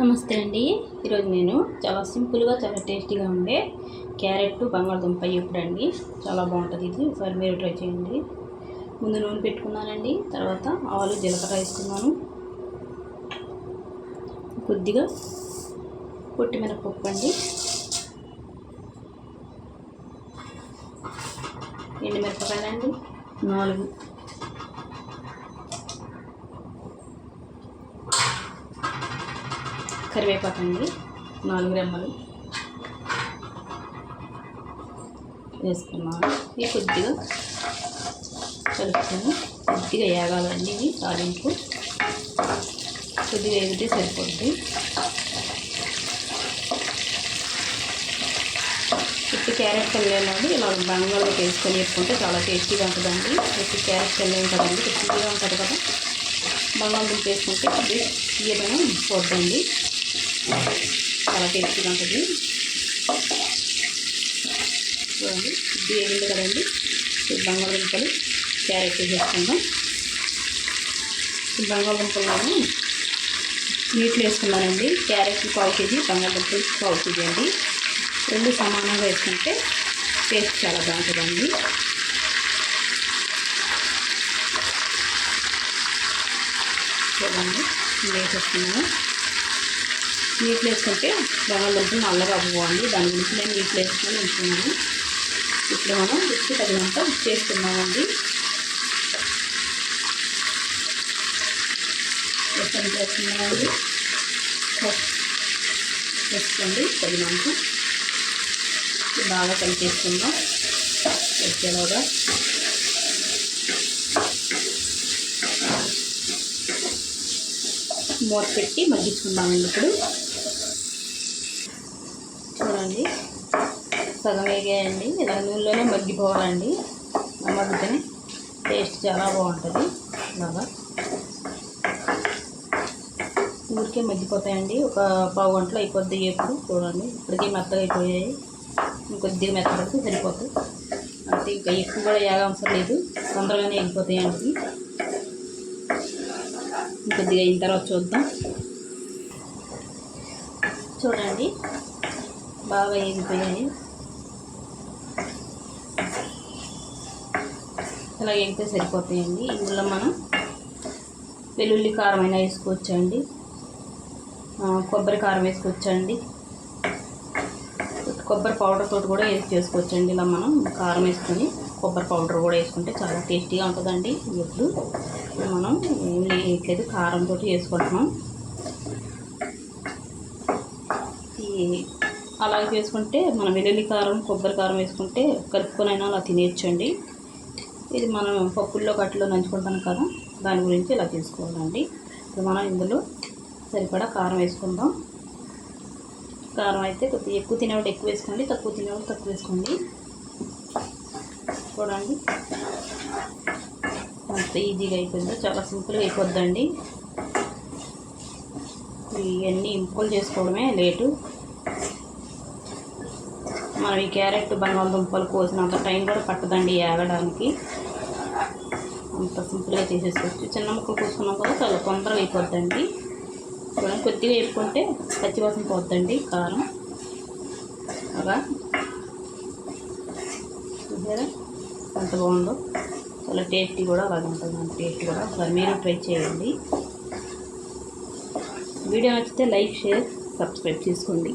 నమస్తే అండి. ఈరోజు నేను చాలా సింపుల్గా చాలా టేస్టీగా ఉండే క్యారెట్ బంగాళదుంప ఇప్పుడు అండి? చాలా బాగుంటుంది ఇది. ఒకసారి మీరు ట్రై చేయండి. ముందు నూనె పెట్టుకున్నానండి. తర్వాత ఆవాలు జీలకర్ర వేసుకున్నాను. కొద్దిగా పొట్టిమిరపప్పు అండి ఎండుమిరపకాయలండి. నాలుగు కరివేపాకు అండి నాలుగు రెమ్మలు. వేసుకున్నాను. ఇవి కొద్దిగా కలుపుకొని కొద్దిగా వేగాలండి ఇవి తాలింపు. కొద్దిగా వేగితే సరిపోద్ది. ఉత్తి క్యారెట్ కల్లేనండి ఇలా బంగాళలో వేసుకొని వేసుకుంటే చాలా టేస్టీగా ఉంటుందండి. ఉత్తి క్యారెట్ కల్లేం కదండి టేస్టీగా ఉంటుంది కదా. బంగాళదుంప వేసుకుంటే కొద్దిగా తీయడం పోద్దండి. చాలా టేస్టీగా ఉంటుంది. చూడండి ఇది కదండి? బంగాళదుంపలు. క్యారెట్ వేసుకుందాం ఈ బంగాళదుంపలను నీటిలో వేసుకున్నానండి. క్యారెట్ పావు కేజీ బంగాళదుంపలు పావు కేజీ అండి. రెండు సమానంగా వేసుకుంటే టేస్ట్ చాలా బాగుంటుందండి. చూడండి వేసేస్తున్నాము నీటిలో వేసుకుంటే బంగాళదుంపలు నల్లగా అవ్వండి. దాని గురించి నేను నీటిలో వేసుకొని ఉంటున్నాను ఇప్పుడు మనం ఉప్పు తగినంత చేసుకున్నామండి వేసుకున్నామండి ఎక్కడ వేసుకున్నామండి వేసుకోండి. తగినంత బాగా కలిపేసుకుందాం. వచ్చేలాగా మూత పెట్టి మగ్గించుకుందామండి ఇప్పుడు చూడండి సగం వేగాయండి ఇలా నూనెలోనే మగ్గిపోవాలండి. ఆ మగ్గితేనే టేస్ట్ చాలా బాగుంటుంది. బాగా ఊరికే మగ్గిపోతాయండి. ఒక పావు గంటలో అయిపోద్ది ఎప్పుడు చూడండి. ఇప్పటికే మెత్తగా అయిపోయాయి. ఇంకొద్దిగా మెత్తపడితే సరిపోతుంది. అంటే ఇంకా ఎక్కువ కూడా ఏగా అవసరం లేదు. తొందరగానే వెళ్ళిపోతాయండి ఇంకొద్దిగా అయిన తర్వాత చూద్దాం. చూడండి. బాగా ఎగిపోయాయి ఇలా ఎగితే సరిపోతాయండి. ఇందులో మనం వెల్లుల్లి కారం అయినా వేసుకోవచ్చండి. కొబ్బరి కారం వేసుకోవచ్చండి. కొబ్బరి పౌడర్ తోటి కూడా వేసి చేసుకోవచ్చండి. ఇలా మనం కారం వేసుకొని కొబ్బరి పౌడర్ కూడా వేసుకుంటే చాలా టేస్టీగా ఉంటుందండి. ఇప్పుడు మనం ఏం లేదు కారంతో వేసుకుంటున్నాం. ఈ అలా చేసుకుంటే మనం వెల్లుల్లి కారం కొబ్బరి కారం వేసుకుంటే కలుపుకొనైనా అలా తినేయచ్చండి. ఇది మనం పప్పుల్లో గట్లో నంచుకుంటాం కదా దాని గురించి ఇలా చేసుకోవాలండి. ఇప్పుడు మనం ఇందులో సరిపడా కారం వేసుకుందాం. కారం అయితే కొద్దిగా ఎక్కువ తినేవాడు ఎక్కువ వేసుకోండి తక్కువ తినేవాడు తక్కువ వేసుకోండి. చూడండి. అంత ఈజీగా అయిపోయిందో చాలా సింపుల్గా అయిపోద్దండి. ఇవన్నీ ఇంపులు చేసుకోవడమే లేటు. మనం ఈ క్యారెట్ బంగాళదుంపలు కోసినంత టైం కూడా పట్టదండి ఏగడానికి అంత సింపుల్గా చేసేసుకోవచ్చు. చిన్న ముక్కలు కోసుకున్నాం కదా చాలా తొందరగా అయిపోద్దండి. చూడండి కొద్దిగా వేపుకుంటే పచ్చివాసన పోద్దండి కారం. అలా. చూసారా? ఎంత బాగుందో. చాలా టేస్టీ కూడా అలాగే ఉంటుంది. టేస్ట్ కూడా. ఒకసారి మీరు ట్రై చేయండి. వీడియో నచ్చితే లైక్ షేర్ సబ్స్క్రైబ్ చేసుకోండి.